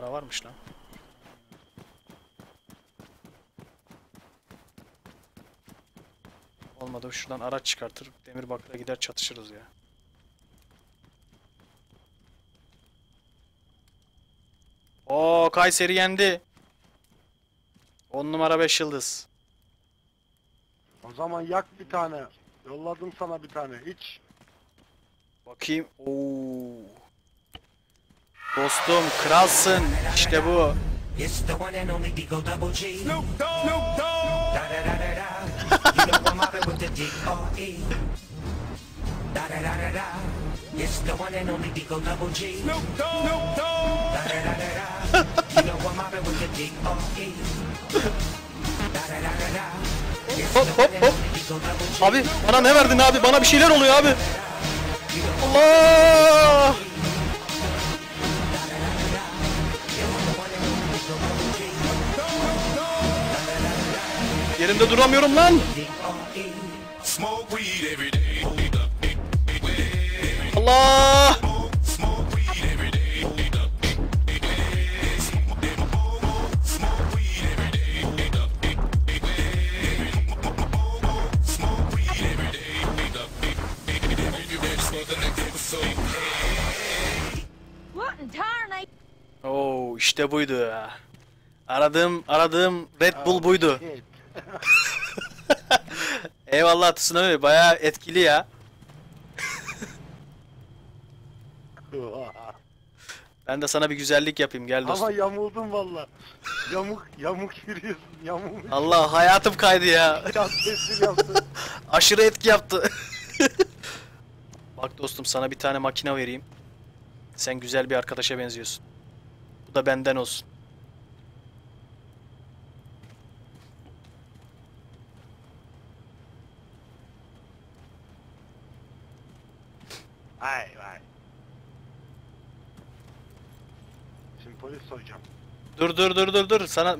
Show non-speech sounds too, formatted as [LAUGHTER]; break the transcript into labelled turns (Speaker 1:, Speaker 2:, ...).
Speaker 1: Para varmış lan. Olmadı şuradan araç çıkartır. Demir bakla gider çatışırız ya. Oo Kayseri yendi. 10 numara 5 yıldız.
Speaker 2: O zaman yak bir tane. Yolladım sana bir tane. Hiç.
Speaker 1: Bakayım. Oo. Dostum kralsın. İşte bu.
Speaker 3: It's the one and only Digo Double G. Snoop Dogg. Snoop Dogg. Da da da da da. you know I'm mobbing with the D.R.E. Da da da da da. It's the one and only Digo Double G. Snoop Dogg. Snoop Dogg. Da da da da da. you know I'm mobbing with the D.R.E. Da da da da da. It's
Speaker 1: Hop,
Speaker 3: the
Speaker 1: hop,
Speaker 3: one and
Speaker 1: hop. Abi bana ne verdin abi? Bana bir şeyler oluyor abi. Allah!
Speaker 4: Day.
Speaker 5: What in tarnation?
Speaker 1: Oo işte buydu ya. Aradığım aradığım Red Bull buydu. [LAUGHS] Eyvallah Tsunami bayağı etkili ya. [LAUGHS] Ben de sana bir güzellik yapayım gel dostum.
Speaker 2: Ama yamuldum valla. Yamuk yamuk yürüyorsun. Yamuk.
Speaker 1: Allah hayatım kaydı ya. [LAUGHS] Aşırı etki yaptı. Bak dostum sana bir tane makine vereyim. Sen güzel bir arkadaşa benziyorsun. Bu da benden olsun.
Speaker 2: Ay vay. Şimdi polis soyacağım.
Speaker 1: Dur dur dur dur dur. Sana